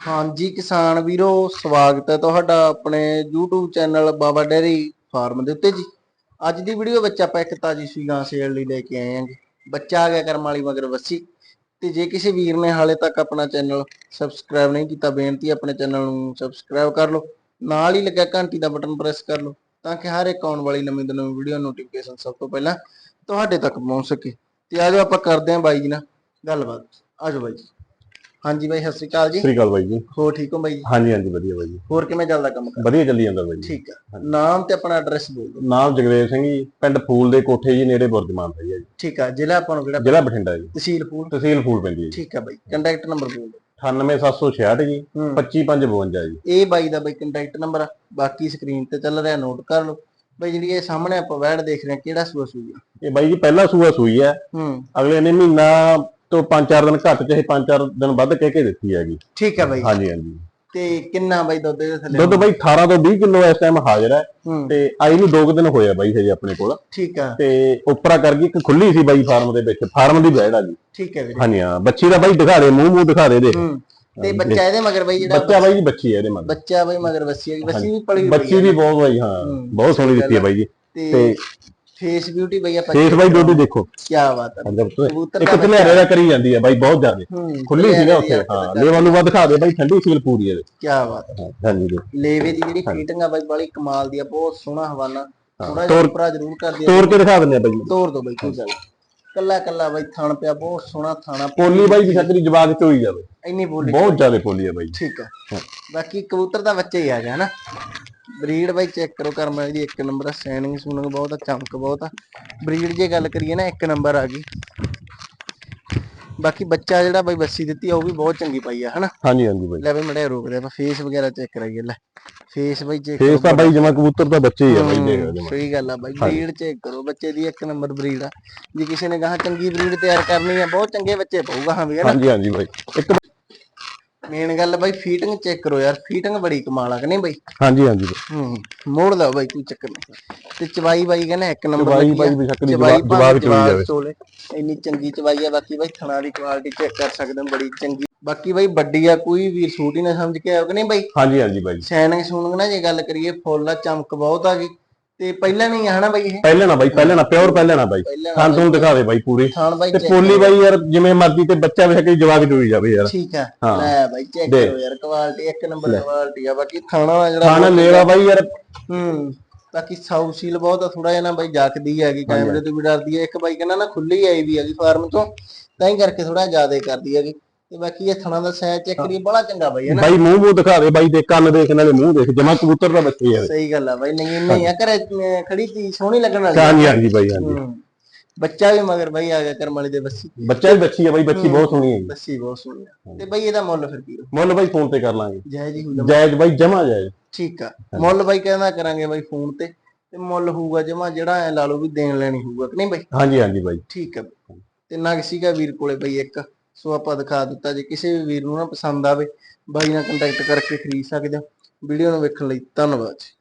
ਹਾਂਜੀ ਕਿਸਾਨ ਵੀਰੋ, ਸਵਾਗਤ ਹੈ ਤੁਹਾਡਾ ਆਪਣੇ YouTube channel Baba dairy farm ਦੇ ਉੱਤੇ ਜੀ। ਅੱਜ ਦੀ ਵੀਡੀਓ ਵਿੱਚ ਆਪਾਂ ਇੱਕ ਤਾਜੀ ਸੂਈ ਗਾਂ ਸੇਲ ਲਈ ਲੈ ਕੇ ਆਏ ਹਾਂ ਜੀ। ਬੱਚਾ ਆ ਗਿਆ ਕਰਮ ਵਾਲੀ ਮਗਰ ਵੱਸੀ। ਤੇ ਜੇ ਕਿਸੇ ਵੀਰ ਨੇ ਹਾਲੇ ਤੱਕ ਆਪਣਾ ਚੈਨਲ ਸਬਸਕ੍ਰਾਈਬ ਨਹੀਂ ਕੀਤਾ, ਬੇਨਤੀ ਆਪਣੇ ਚੈਨਲ ਨੂੰ ਸਬਸਕ੍ਰਾਈਬ ਕਰ ਲਓ। ਨਾਲ ਹੀ ਲੱਗਿਆ ਘੰਟੀ ਦਾ ਬਟਨ ਪ੍ਰੈਸ ਕਰ ਲਓ, ਤਾਂ ਕਿ ਹਰ ਇੱਕ ਆਉਣ ਵਾਲੀ ਨਵੀਂ ਤੋਂ ਨਵੀਂ ਵੀਡੀਓ ਨੋਟੀਫਿਕੇਸ਼ਨ ਸਭ ਤੋਂ ਪਹਿਲਾਂ ਤੁਹਾਡੇ ਤੱਕ ਪਹੁੰਚ ਸਕੇ। ਤੇ ਆਜੋ ਆਪਾਂ ਕਰਦੇ ਹਾਂ ਬਾਈ ਜੀ ਨਾਲ ਗੱਲਬਾਤ। ਆਜੋ ਬਾਈ ਜੀ। ਹਾਂਜੀ ਬਾਈ ਸਤਿ ਸ਼੍ਰੀ ਅਕਾਲ ਜੀ। ਸ੍ਰੀ ਅਕਾਲ ਬਾਈ ਜੀ। ਹੋਰ ਠੀਕ ਹੋ ਬਾਈ? ਜੀ ਹਾਂਜੀ ਹਾਂਜੀ ਵਧੀਆ ਬਾਈ ਜੀ। ਹੋਰ ਕਿਵੇਂ ਚੱਲਦਾ ਕੰਮ ਕਰ? ਵਧੀਆ ਚੱਲੀ ਜਾਂਦਾ ਬਾਈ ਜੀ। ਠੀਕ ਆ। ਨਾਮ ਤੇ ਆਪਣਾ ਐਡਰੈਸ ਬੋਲ ਦਿਓ। ਨਾਮ ਜਗਦੇਵ ਸਿੰਘ ਜੀ ਪਿੰਡ ਫੂਲ ਦੇ ਕੋਠੇ ਜੀ ਨੇੜੇ ਬੁਰਜਮਾਨ ਹੈ ਜੀ। ਠੀਕ ਆ ਜ਼ਿਲ੍ਹਾ ਆਪਾਂ ਨੂੰ ਕਿਹੜਾ? ਜ਼ਿਲ੍ਹਾ ਬਠਿੰਡਾ ਜੀ। ਤਹਿਸੀਲ ਫੂਲ। ਤਹਿਸੀਲ ਫੂਲ ਪੈਂਦੀ ਹੈ ਜੀ। ਠੀਕ ਆ ਬਾਈ ਕੰਟੈਕਟ ਨੰਬਰ ਬੋਲ ਦਿਓ। 98766 ਜੀ ਹੂੰ। 25552 ਜੀ। ਇਹ ਬਾਈ ਦਾ ਬਾਈ ਕੰਟੈਕਟ ਨੰਬਰ ਆ। ਬਾਕੀ ਸਕਰੀਨ ਤੇ ਚੱਲ ਰਿਹਾ ਨੋਟ ਕਰ ਲਓ। ਬਾਈ ਜਿਹੜੀ ਇਹ ਸਾਹਮਣੇ ਆਪਾਂ ਵੈੜ ਦੇਖ ਰਹੇ ਹਾਂ ਕਿਹੜਾ ਸੂਆ ਸੂਈ ਆ? ਇਹ ਬਾਈ ਜੀ ਪਹਿਲਾ ਸੂਆ ਸੂਈ ਹੈ ਹੂੰ। ਅਗਲੇ ਨੇ ਮਹੀਨਾ ਤੋਂ 5-4 ਦਿਨ ਘੱਟ ਚਾਹੇ 5-4 ਦਿਨ ਵੱਧ ਕਹਿ ਕੇ ਦਿੱਤੀ ਹੈਗੀ। ਠੀਕ ਆ ਬਾਈ। ਹਾਂਜੀ ਹਾਂਜੀ। ਤੇ ਕਿੰਨਾ ਬਾਈ ਦੁੱਧ ਦੇ ਥੱਲੇ? ਦੁੱਧ ਬਾਈ 18 ਤੋਂ 20 ਕਿਲੋ ਇਸ ਟਾਈਮ ਹਾਜ਼ਰ ਹੈ। ਹੂੰ। ਤੇ ਆਈ ਨੂੰ 2 ਦਿਨ ਹੋਇਆ ਬਾਈ ਹਜੇ ਆਪਣੇ ਕੋਲ। ਠੀਕ ਆ। ਤੇ ਉਪਰਾ ਕਰ ਗਈ ਇੱਕ ਖੁੱਲੀ ਸੀ ਬਾਈ ਫਾਰਮ ਦੇ ਵਿੱਚ। ਫਾਰਮ ਦੀ ਬੈੜ ਆ ਜੀ। ਠੀਕ ਹੈ ਵੀਰੇ। ਹਾਂਜੀ ਹਾਂ। ਬੱਚੀ ਦਾ ਬਾਈ ਦਿਖਾ ਦੇ ਮੂੰਹ ਮੂੰਹ ਦਿਖਾ ਦੇ ਦੇ। ਹੂੰ। ਤੇ ਬੱਚਾ ਇਹਦੇ ਮਗਰ ਬਾਈ ਜਿਹੜਾ ਬੱਚਾ ਬਾਈ ਬੱਚੀ ਹੈ ਇਹਦੇ ਮਗਰ। ਬੱਚਾ ਬਾਈ ਮਗਰ ਵੱਸੀ ਹੈਗੀ ਵੱਸੀ ਵੀ ਪਲੀ ਬੱਚੀ ਹੈ ਵੀ ਬਹੁਤ ਬਾਈ ਹਾਂ। ਹੂੰ, ਬਹੁਤ ਸੋਹਣੀ ਦਿੱਤੀ ਹੈ ਬਾਈ ਜੀ। ਤੇ ਫੇਸ ਬਿਊਟੀ ਬਾਈ ਆਪਾਂ ਫੇਸ ਬਾਈ ਦੋਦੀ ਦੇਖੋ। ਕੀ ਬਾਤ ਹੈ ਅੰਦਰ ਤੋਂ ਇੱਕ ਧਨੇਰੇ ਦਾ ਕਰੀ ਜਾਂਦੀ ਹੈ ਬਾਈ ਬਹੁਤ ਜ਼ਿਆਦਾ। ਖੁੱਲੀ ਸੀ ਨਾ ਉੱਥੇ ਹਾਂ। ਲੇਵਲ ਨੂੰ ਦਿਖਾ ਦੇ ਬਾਈ ਠੰਡੀ ਸੀਲ ਪੂਰੀ ਹੈ ਇਹਦੇ। ਕੀ ਬਾਤ ਹੈ ਹਾਂਜੀ ਜੀ। ਲੇਵੇ ਦੀ ਜਿਹੜੀ ਫੀਟਿੰਗ ਆ ਬਾਈ ਬੜੀ ਕਮਾਲ ਦੀ ਆ ਬਹੁਤ ਸੋਹਣਾ ਹਵਾਨਾ। ਥੋੜਾ ਜਿਹਾ ਉੱਪਰਾ ਜ਼ਰੂਰ ਕਰਦੀ ਆ ਤੋੜ ਕੇ ਦਿਖਾ ਦਿੰਦੇ ਆ ਬਾਈ ਤੋੜ ਦੋ ਬਾਈ ਕੋਈ ਗੱਲ। ਕੱਲਾ ਕੱਲਾ ਬਾਈ ਥਣ ਪਿਆ ਬਹੁਤ ਸੋਹਣਾ ਥਾਣਾ। ਪੋਲੀ ਬਾਈ ਦੀ ਛਤਰੀ ਜਵਾਗ ਚ ਹੋਈ ਜਾਵੇ ਇੰਨੀ ਬੋਲੀ ਬਹੁਤ ਜ਼ਿਆਦਾ ਪੋਲੀ ਹੈ ਬਾਈ। ਠੀਕ ਆ। ਬਾਕੀ ਕਬੂਤਰ ਦਾ ਬੱਚਾ ਹੀ ਆ ਗਿਆ ਹਨਾ? ਬਰੀਡ ਬਾਈ ਚੈੱਕ ਕਰੋ ਕਰਮ ਵਾਲੀ ਦੀ ਇੱਕ ਨੰਬਰ ਆ ਸੈਨਿੰਗ ਸੂਨਿੰਗ ਬਹੁਤ ਆ ਚਮਕ ਬਹੁਤ ਆ। ਬਰੀਡ ਜੇ ਗੱਲ ਕਰੀਏ ਨਾ ਇੱਕ ਨੰਬਰ ਆ ਗਈ। ਬਾਕੀ ਬੱਚਾ ਜਿਹੜਾ ਬਾਈ ਬੱਸੀ ਦਿੱਤੀ ਆ ਉਹ ਵੀ ਬਹੁਤ ਚੰਗੀ ਪਾਈ ਆ ਹਨਾ? ਹਾਂਜੀ ਹਾਂਜੀ ਬਾਈ। ਲੈ ਬਈ ਮੜਿਆ ਰੋਕਦੇ ਆਪਾਂ ਫੇਸ ਵਗੈਰਾ ਚੈੱਕ ਕਰਾਈਏ ਲੈ। ਫੇਸ ਬਾਈ ਚੈੱਕ ਫੇਸ ਤਾਂ ਬਾਈ ਜਮਾ ਕਬੂਤਰ ਦਾ ਬੱਚੇ ਹੀ ਆ ਬਾਈ ਦੇਖ ਸਹੀ ਗੱਲ ਆ ਬਾਈ ਬਰੀਡ ਚੈੱਕ ਕਰੋ ਬੱਚੇ ਦੀ ਇੱਕ ਨੰਬਰ ਬਰੀਡ ਆ। ਜੇ ਕਿਸੇ ਨੇ ਕਹਾ ਚੰਗੀ ਬਰੀਡ ਤਿਆਰ ਕਰਨੀ ਆ ਬਹੁਤ ਚੰਗੇ ਬੱਚੇ ਪਊਗਾ ਹਾਂ ਵੀ ਹਨਾ? ਹਾਂਜੀ ਹਾਂਜੀ ਬਾਈ। ਇੱਕ ਮੇਨ ਗੱਲ ਬਾਈ ਫੀਟਿੰਗ ਚੈੱਕ ਕਰੋ ਯਾਰ ਫੀਟਿੰਗ ਬੜੀ ਕਮਾਲ ਆ ਕਿ ਨਹੀਂ ਬਾਈ? ਹਾਂਜੀ ਹਾਂਜੀ ਹੂੰ ਮੋੜ ਲਓ ਬਾਈ ਕੋਈ ਚੱਕਰ ਨਹੀਂ। ਤੇ ਚਵਾਈ ਬਾਈ ਕਹਿੰਦਾ ਇੱਕ ਨੰਬਰ ਚਵਾਈ। ਬਾਈ ਬੇਸ਼ੱਕ ਚਵਾਈ ਜਵਾਬ ਜਵਾਬ ਚ ਹੋਈ ਜਵਾਬ ਜਾਵੇ ਚੋਲੇ। ਇੰਨੀ ਚੰਗੀ ਚਵਾਈ ਆ ਬਾਕੀ ਬਾਈ ਥਣਾ ਦੀ ਕੁਆਲਿਟੀ ਚੈੱਕ ਕਰ ਸਕਦੇ ਹੋ ਬੜੀ ਚੰਗੀ। ਬਾਕੀ ਬਾਈ ਵੱਡੀ ਆ ਕੋਈ ਵੀਰ ਸੂਟ ਹੀ ਨਾ ਸਮਝ ਕੇ ਆਇਓ ਕਿ ਨਹੀਂ ਬਾਈ? ਹਾਂਜੀ ਹਾਂਜੀ ਬਾਈ। ਸੈਨਿੰਗ ਸੂਨਿੰਗ ਨਾ ਜੇ ਗੱਲ ਕਰੀਏ ਫੁੱਲ ਆ ਚਮਕ ਬਹੁਤ ਆ ਗਈ। ਤੇ ਪਹਿਲਾਂ ਨਹੀਂ ਹਨਾ ਬਾਈ ਇਹ? ਪਹਿਲੇ ਨਾ ਬਾਈ ਪਹਿਲੇ ਨਾ ਪਿਓਰ ਪਹਿਲੇ ਨਾ ਬਾਈ। ਪਹਿਲਾਂ ਖਾਨ ਤੂੰ ਦਿਖਾ ਦੇ ਬਾਈ ਪੂਰੀ। ਥਾਣ ਬਾਈ ਤੇ check ਪੋਲੀ ਬਾਈ ਯਾਰ ਜਿਵੇਂ ਮਰਜ਼ੀ ਤੇ ਬੱਚਾ ਵੇਖ ਕੇ ਜਵਾਗ ਚ ਹੋਈ ਜਾਵੇ ਯਾਰ। ਠੀਕ ਆ। ਹਾਂ। ਲੈ ਬਾਈ ਚੈੱਕ। ਕਰੋ ਯਾਰ ਕੁਆਲਿਟੀ ਇੱਕ ਨੰਬਰ ਕੁਆਲਿਟੀ ਆ। ਬਾਕੀ ਖਾਣਾ ਦਾ ਜਿਹੜਾ ਖਾਣਾ ਮੇਰਾ ਬਾਈ ਯਾਰ। ਹੂੰ। ਬਾਕੀ ਸਾਊ ਸੀਲ ਬਹੁਤ ਆ ਥੋੜਾ ਜਿਹਾ ਨਾ ਬਾਈ ਜਾਕਦੀ ਹੈਗੀ ਕੈਮਰੇ ਤੋਂ ਵੀ ਡਰਦੀ ਹੈ ਇੱਕ ਬਾਈ ਕਹਿੰਦਾ ਨਾ ਖੁੱਲੀ ਆਈ ਵੀ ਹੈਗੀ ਫਾਰਮ ਤੋਂ ਤਾਂ ਹੀ ਕਰਕੇ ਥੋੜਾ ਜ਼ਿਆਦਾ ਕਰਦੀ ਹੈਗੀ। ਤੇ ਬਾਕੀ ਇਹ ਥਣਾ ਦਾ ਸਾਈਜ਼ ਚੈੱਕ ਕਰੀਏ ਬੜਾ ਚੰਗਾ ਬਾਈ ਹੈ ਨਾ? ਬਾਈ ਮੂੰਹ ਮੂੰਹ ਦਿਖਾ ਦੇ ਬਾਈ ਦੇ ਕੰਨ ਦੇਖ ਨਾਲੇ ਮੂੰਹ ਦੇਖ ਜਮਾ ਕਬੂਤਰ ਦਾ ਬੱਚੇ ਯਾਰ ਸਹੀ ਗੱਲ ਆ ਬਾਈ ਨਹੀਂ ਇੰਨਾ ਹੀ ਆ ਘਰੇ ਖੜੀ ਚੀਜ਼ ਸੋਹਣੀ ਲੱਗਣ ਵਾਲੀ ਆ। ਹਾਂਜੀ ਹਾਂਜੀ ਬਾਈ ਹਾਂਜੀ। ਬੱਚਾ ਵੀ ਮਗਰ ਬਾਈ ਆ ਗਿਆ ਕਰਮ ਵਾਲੀ ਦੇ ਬੱਸੀ ਬੱਚਾ ਵੀ ਬੱਚੀ ਹੈ ਬਾਈ ਬੱਚੀ ਬਹੁਤ ਸੋਹਣੀ ਹੈ। ਬੱਸੀ ਬਹੁਤ ਸੋਹਣੀ ਆ। ਤੇ ਬਾਈ ਇਹਦਾ ਮੁੱਲ ਫਿਰ ਕੀ? ਮੁੱਲ ਬਾਈ ਫੋਨ ਤੇ ਕਰ ਲਾਂਗੇ। ਜਾਇਜ਼ ਹੀ ਹੋਊਗਾ। ਜਾਇਜ਼ ਬਾਈ ਜਮਾ ਜਾਇਜ਼। ਠੀਕ ਆ। ਮੁੱਲ ਬਾਈ ਕਹਿੰਦਾ ਕਰਾਂਗੇ ਬਾਈ ਫੋਨ ਤੇ ਤੇ ਮੁੱਲ ਹੋਊਗਾ ਜਮਾ ਜਿਹੜਾ ਐ ਲਾ ਲਓ ਵੀ ਦੇਣ ਲੈਣੀ ਹੋਊਗਾ ਕਿ ਨਹੀਂ ਬਾਈ? ਹਾਂਜੀ ਹਾਂਜੀ ਬਾਈ। ਠੀਕ ਬਾਈ। ਤੇ ਨਾ ਸੀਗਾ ਵੀਰ ਕੋਲੇ ਬਈ ਇੱਕ। ਸੋ ਆਪਾਂ ਦਿਖਾ ਦਿੱਤਾ ਜੇ ਕਿਸੇ ਵੀ ਵੀਰ ਨੂੰ ਨਾ ਪਸੰਦ ਆਵੇ, ਬਾਈ ਨਾਲ ਕੰਟੈਕਟ ਕਰਕੇ ਖਰੀਦ ਸਕਦੇ ਹੋ। ਵੀਡੀਓ ਨੂੰ ਵੇਖਣ ਲਈ ਧੰਨਵਾਦ ਜੀ।